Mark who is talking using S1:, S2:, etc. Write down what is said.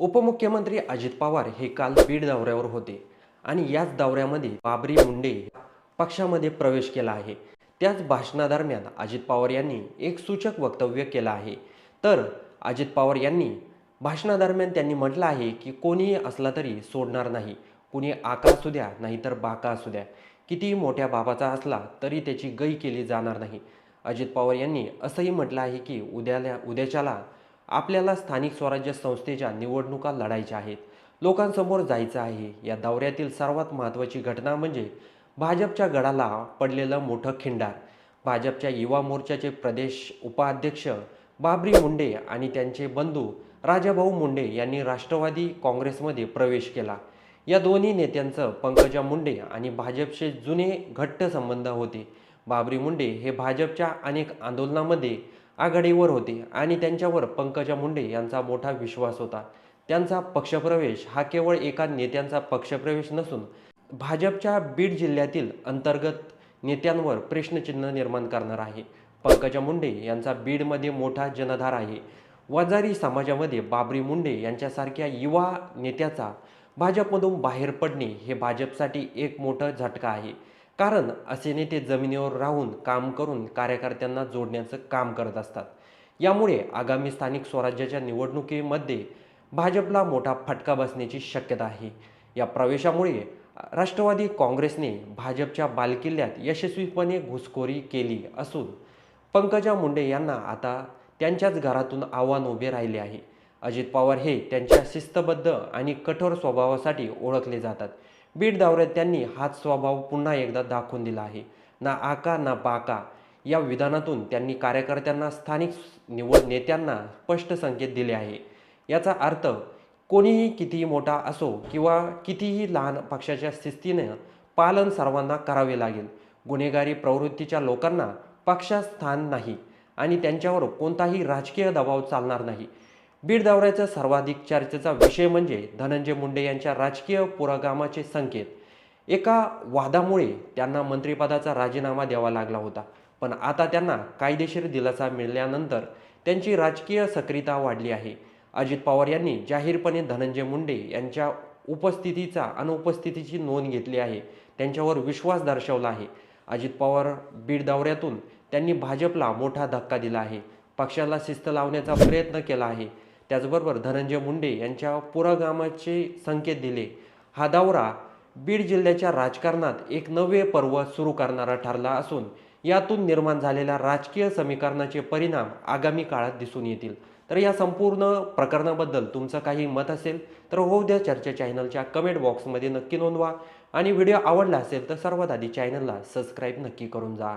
S1: उपमुख्यमंत्री अजित पवार हे काल बीड दौऱ्यावर होते आणि याच दौऱ्यामध्ये बाबरी मुंडे पक्षामध्ये प्रवेश केला आहे. त्याच भाषणादरम्यान अजित पवार यांनी एक सूचक वक्तव्य केलं आहे. तर अजित पवार यांनी भाषणादरम्यान त्यांनी म्हटलं आहे की कोणीही असला तरी सोडणार नाही. कुणी आका असू द्या नाहीतर बाका असू द्या. कितीही मोठ्या बाबाचा असला तरी त्याची गई केली जाणार नाही. अजित पवार यांनी असंही म्हटलं आहे की उद्याला उद्याच्याला आपल्याला स्थानिक स्वराज्य संस्थेच्या निवडणुका लढायच्या आहेत. लोकांसमोर जायचं आहे. या दौऱ्यातील सर्वात महत्त्वाची घटना म्हणजे भाजपच्या गडाला पडलेलं मोठं खिंडार. भाजपच्या युवा मोर्चाचे प्रदेश उपाध्यक्ष बाबरी मुंडे आणि त्यांचे बंधू राजाभाऊ मुंडे यांनी राष्ट्रवादी काँग्रेसमध्ये प्रवेश केला. या दोन्ही नेत्यांचं पंकजा मुंडे आणि भाजपचे जुने घट्ट संबंध होते. बाबरी मुंडे हे भाजपच्या अनेक आंदोलनामध्ये आघाडीवर होते आणि त्यांच्यावर पंकजा मुंडे यांचा मोठा विश्वास होता. त्यांचा पक्षप्रवेश हा केवळ एका नेत्यांचा पक्षप्रवेश नसून भाजपच्या बीड जिल्ह्यातील अंतर्गत नेत्यांवर प्रश्नचिन्ह निर्माण करणार आहे. पंकजा मुंडे यांचा बीडमध्ये मोठा जनधार आहे. वजारी समाजामध्ये बाबरी मुंडे यांच्यासारख्या युवा नेत्याचा भाजपमधून बाहेर पडणे हे भाजपसाठी एक मोठं झटका आहे. कारण असे नेते जमिनीवर राहून काम करून कार्यकर्त्यांना जोडण्याचं काम करत असतात. यामुळे आगामी स्थानिक स्वराज्याच्या निवडणुकीमध्ये भाजपला मोठा फटका बसण्याची शक्यता आहे. या प्रवेशामुळे राष्ट्रवादी काँग्रेसने भाजपच्या बालकिल्ल्यात यशस्वीपणे घुसखोरी केली असून पंकजा मुंडे यांना आता त्यांच्याच घरातून आव्हान उभे राहिले आहे. अजित पवार हे त्यांच्या शिस्तबद्ध आणि कठोर स्वभावासाठी ओळखले जातात. बीड दौऱ्यात त्यांनी हाच स्वभाव पुन्हा एकदा दाखवून दिला आहे. ना आका ना बाका या विधानातून त्यांनी कार्यकर्त्यांना स्थानिक निवड नेत्यांना स्पष्ट संकेत दिले आहे. याचा अर्थ कोणीही कितीही मोठा असो किंवा कितीही लहान पक्षाच्या शिस्तीनं पालन सर्वांना करावे लागेल. गुन्हेगारी प्रवृत्तीच्या लोकांना पक्षात स्थान नाही आणि त्यांच्यावर कोणताही राजकीय दबाव चालणार नाही. बीड दौऱ्याचा सर्वाधिक चर्चेचा विषय म्हणजे धनंजय मुंडे यांच्या राजकीय पुरोगामाचे संकेत. एका वादामुळे त्यांना मंत्रिपदाचा राजीनामा द्यावा लागला होता पण आता त्यांना कायदेशीर दिलासा मिळाल्यानंतर त्यांची राजकीय सक्रियता वाढली आहे. अजित पवार यांनी जाहीरपणे धनंजय मुंडे यांच्या उपस्थितीचा अनुपस्थितीची नोंद घेतली आहे त्यांच्यावर विश्वास दर्शवला आहे. अजित पवार बीड दौऱ्यातून त्यांनी भाजपला मोठा धक्का दिला आहे पक्षाला शिस्त लावण्याचा प्रयत्न केला आहे. त्याचबरोबर धनंजय मुंडे यांच्या पुरोगामाचे संकेत दिले. हा दौरा बीड जिल्ह्याच्या राजकारणात एक नवे पर्व सुरू करणारा ठरला असून यातून निर्माण झालेल्या राजकीय समीकरणाचे परिणाम आगामी काळात दिसून येतील. तर या संपूर्ण प्रकरणाबद्दल तुमचं काही मत असेल तर होऊ द्या चर्चा चॅनलच्या कमेंट बॉक्समध्ये नक्की नोंदवा. आणि व्हिडिओ आवडला असेल तर सर्वात आधी चॅनलला सबस्क्राईब नक्की करून जा.